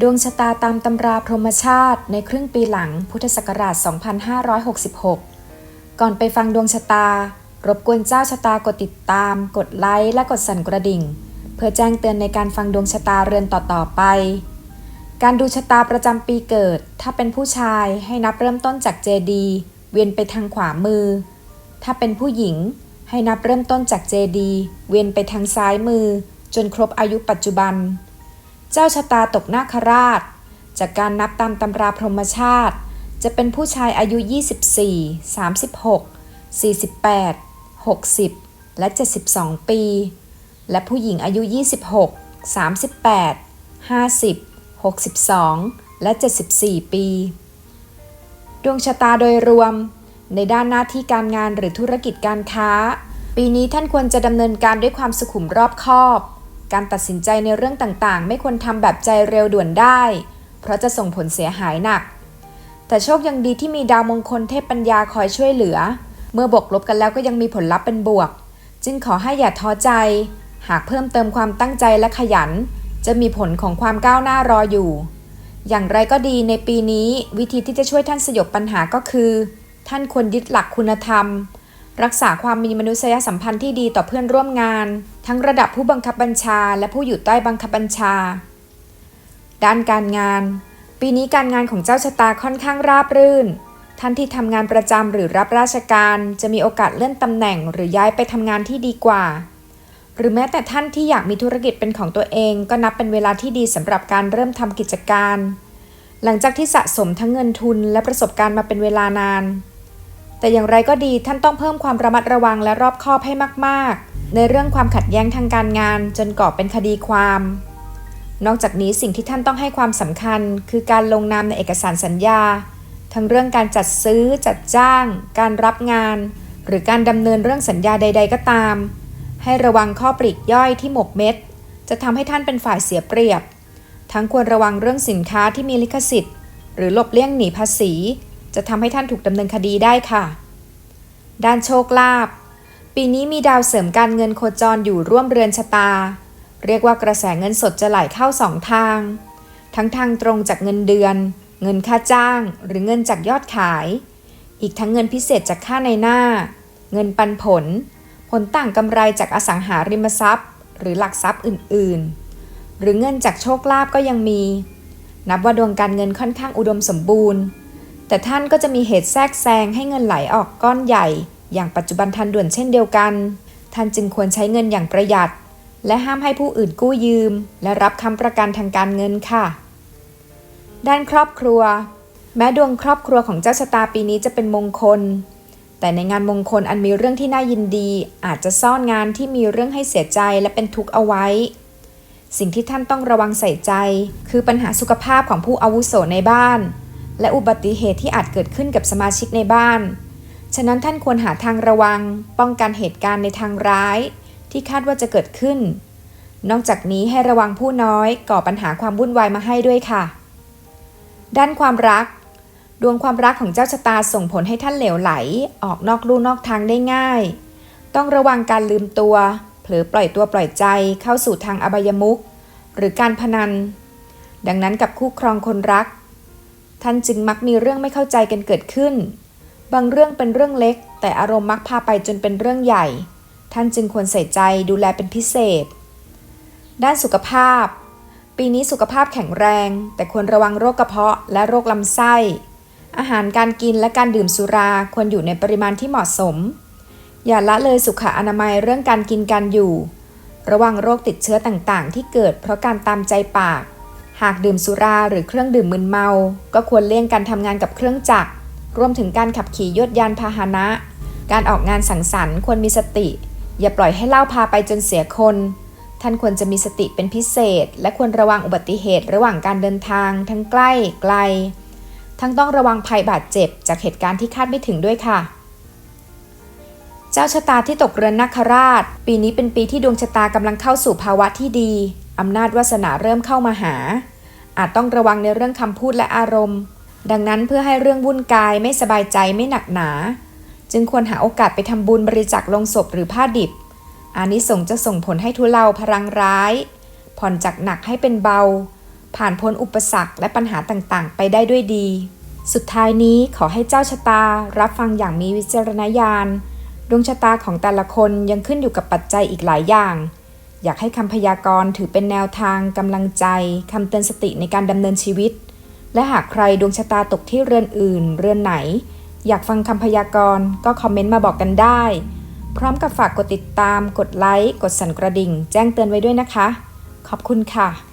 ดวงชะตาตามตำราพรหมชาติในครึ่งปีหลังพุทธศักราช 2566 ก่อนไปฟังดวงชะตา รบกวนเจ้าชะตากดติดตาม กดไลค์และกดสั่นกระดิ่ง เพื่อแจ้งเตือนในการฟังดวงชะตาเรือนต่อๆไป การดูชะตาประจำปีเกิด ถ้าเป็นผู้ชายให้นับเริ่มต้นจากเจดีเวียนไปทางขวามือ ถ้าเป็นผู้หญิงให้นับเริ่มต้นจากเจดีเวียนไปทางซ้ายมือ จนครบอายุปัจจุบัน เจ้าชะตาตกนาคราช จากการนับตามตำราพรหมชาติ จะเป็นผู้ชายอายุ 24 36 48 60 และ 72 ปี และผู้หญิงอายุ 26 38 50 62 และ 74 ปี ดวงชะตาโดยรวม ในด้านหน้าที่การงานหรือธุรกิจการค้า ปีนี้ท่านควรจะดำเนินการด้วยความสุขุมรอบคอบ การตัดสินใจในเรื่องต่างๆ ไม่ควรทำแบบใจเร็วด่วนได้ เพราะจะส่งผลเสียหายหนัก แต่โชคยังดีที่มีดาวมงคลเทพปัญญาคอยช่วยเหลือ เมื่อบวกลบกันแล้วก็ยังมีผลลัพธ์เป็นบวก จึงขอให้อย่าท้อใจ หากเพิ่มเติมความตั้งใจและขยัน จะมีผลของความก้าวหน้ารออยู่ อย่างไรก็ดีในปีนี้ วิธีที่จะช่วยท่านสยบปัญหาก็คือ ท่านควรยึดหลักคุณธรรม รักษาความมีมนุษยสัมพันธ์ที่ดีต่อเพื่อนร่วมงาน ทั้งระดับผู้บังคับบัญชา และผู้อยู่ใต้บังคับบัญชา ด้านการงาน ปีนี้การงานของเจ้าชะตาค่อนข้างราบรื่น ท่านที่ทำงานประจำหรือรับราชการจะมีโอกาสเลื่อนตำแหน่งหรือย้ายไปทำงานที่ดีกว่า หรือแม้แต่ท่านที่อยากมีธุรกิจเป็นของตัวเอง ก็นับเป็นเวลาที่ดีสำหรับการเริ่มทำกิจการ หลังจากที่สะสมทั้งเงินทุนและประสบการณ์มาเป็นเวลานาน แต่อย่างไรก็ดีท่านต้องเพิ่มความระมัดระวังและรอบคอบให้มากๆ ในเรื่องความขัดแย้งทางการงาน จนก่อเป็นคดีความ นอกจากนี้สิ่งที่ท่านต้องให้ความสำคัญ คือการลงนามในเอกสารสัญญา ทั้งเรื่องการจัดซื้อ จัดจ้าง การรับงาน หรือการดำเนินเรื่องสัญญาใด ๆ ก็ตาม ให้ระวังข้อปลีกย่อยที่หมกเม็ด จะทำให้ท่านเป็นฝ่ายเสียเปรียบ ทั้งควรระวังเรื่องสินค้าที่มีลิขสิทธิ์ หรือหลบเลี่ยงหนีภาษี จะทำให้ท่านถูกดำเนินคดีได้ค่ะ ด้านโชคลาภปีนี้มีดาวเสริมการเงินโคจรอยู่ร่วมเรือนชะตา เรียกว่ากระแสเงินสดจะไหลเข้าสองทาง ทั้งทางตรงจากเงินเดือน เงินค่าจ้าง หรือเงินจากยอดขาย อีกทั้งเงินพิเศษจากค่าในหน้า เงินปันผล ผลต่างกำไรจากอสังหาริมทรัพย์ หรือหลักทรัพย์อื่นๆ หรือเงินจากโชคลาภก็ยังมี นับว่าดวงการเงินค่อนข้างอุดมสมบูรณ์ แต่ท่านก็จะมีเหตุแทรกแซงให้เงินไหลออกก้อนใหญ่ อย่างปัจจุบันทันด่วนเช่นเดียวกัน ท่านจึงควรใช้เงินอย่างประหยัด และห้ามให้ผู้อื่นกู้ยืม และรับคำประกันทางการเงินค่ะ ด้านครอบครัว แม้ดวงครอบครัวของเจ้าชะตาปีนี้จะเป็นมงคล แต่ในงานมงคลอันมีเรื่องที่น่ายินดี อาจจะซ่อนงานที่มีเรื่องให้เสียใจและเป็นทุกข์เอาไว้ สิ่งที่ท่านต้องระวังใส่ใจ คือปัญหาสุขภาพของผู้อาวุโสในบ้าน และอุบัติเหตุที่อาจเกิดขึ้นกับสมาชิกในบ้าน ฉะนั้นท่านควรหาทางระวัง ป้องกันเหตุการณ์ในทางร้าย ที่คาดว่าจะเกิดขึ้น นอกจากนี้ให้ระวังผู้น้อยก่อปัญหาความวุ่นวายมาให้ด้วยค่ะ ด้านความรัก ดวงความรักของเจ้าชะตาส่งผลให้ท่านเหลวไหล ออกนอกลู่นอกทางได้ง่าย ต้องระวังการลืมตัว เผลอปล่อยตัวปล่อยใจเข้าสู่ทางอบายมุขหรือการพนัน ดังนั้นกับคู่ครองคนรัก ท่านจึงมักมีเรื่องไม่เข้าใจกันเกิดขึ้น บางเรื่องเป็นเรื่องเล็ก แต่อารมณ์มักพาไปจนเป็นเรื่องใหญ่ ท่านจึงควรใส่ใจดูแลเป็นพิเศษ ด้านสุขภาพ ปีนี้สุขภาพแข็งแรง แต่ควรระวังโรคกระเพาะและโรคลำไส้ อาหารการกินและการดื่มสุราควรอยู่ในปริมาณที่เหมาะสม อย่าละเลยสุขอนามัยเรื่องการกินการอยู่ ระวังโรคติดเชื้อต่างๆ ที่เกิดเพราะการตามใจปาก หากดื่มสุราหรือเครื่องดื่มมึนเมา ก็ควรเลี่ยงการทำงานกับเครื่องจักร รวมถึงการขับขี่ยดยานพาหนะ การออกงานสังสรรค์ควรมีสติ อย่าปล่อยให้เหล้าพาไปจนเสียคน ท่านควรจะมีสติเป็นพิเศษ และควรระวังอุบัติเหตุระหว่างการเดินทาง ทั้งใกล้ไกล ทั้งต้องระวังภัยบาดเจ็บ จากเหตุการณ์ที่คาดไม่ถึงด้วยค่ะ เจ้าชะตาที่ตกเรือนนาคราช ปีนี้เป็นปีที่ดวงชะตากำลังเข้าสู่ภาวะที่ดี อำนาจวาสนาเริ่มเข้ามาหา อาจต้องระวังในเรื่องคำพูดและอารมณ์ ดังนั้นเพื่อให้เรื่องวุ่นกายไม่สบายใจไม่หนักหนา จึงควรหาโอกาสไปทำบุญบริจาคลงศพหรือผ้าดิบอานิสงส์จะส่งผลให้ทุเลาพลังร้าย ผ่อนจากหนักให้เป็นเบา ผ่านพ้นอุปสรรคและปัญหาต่างๆ ไปได้ด้วยดี สุดท้ายนี้ขอให้เจ้าชะตารับฟังอย่างมีวิจารณญาณ ดวงชะตาของแต่ละคนยังขึ้นอยู่กับปัจจัยอีกหลายอย่าง อยากให้คำพยากรณ์ถือเป็นแนวทางกำลังใจคำเตือนสติในการดำเนินชีวิต และหากใครดวงชะตาตกที่เรือนอื่น เรือนไหน อยากฟังคำพยากรณ์ก็คอมเมนต์มาบอกกันได้ พร้อมกับฝากกดติดตาม กดไลค์ กดสั่นกระดิ่ง แจ้งเตือนไว้ด้วยนะคะ ขอบคุณค่ะ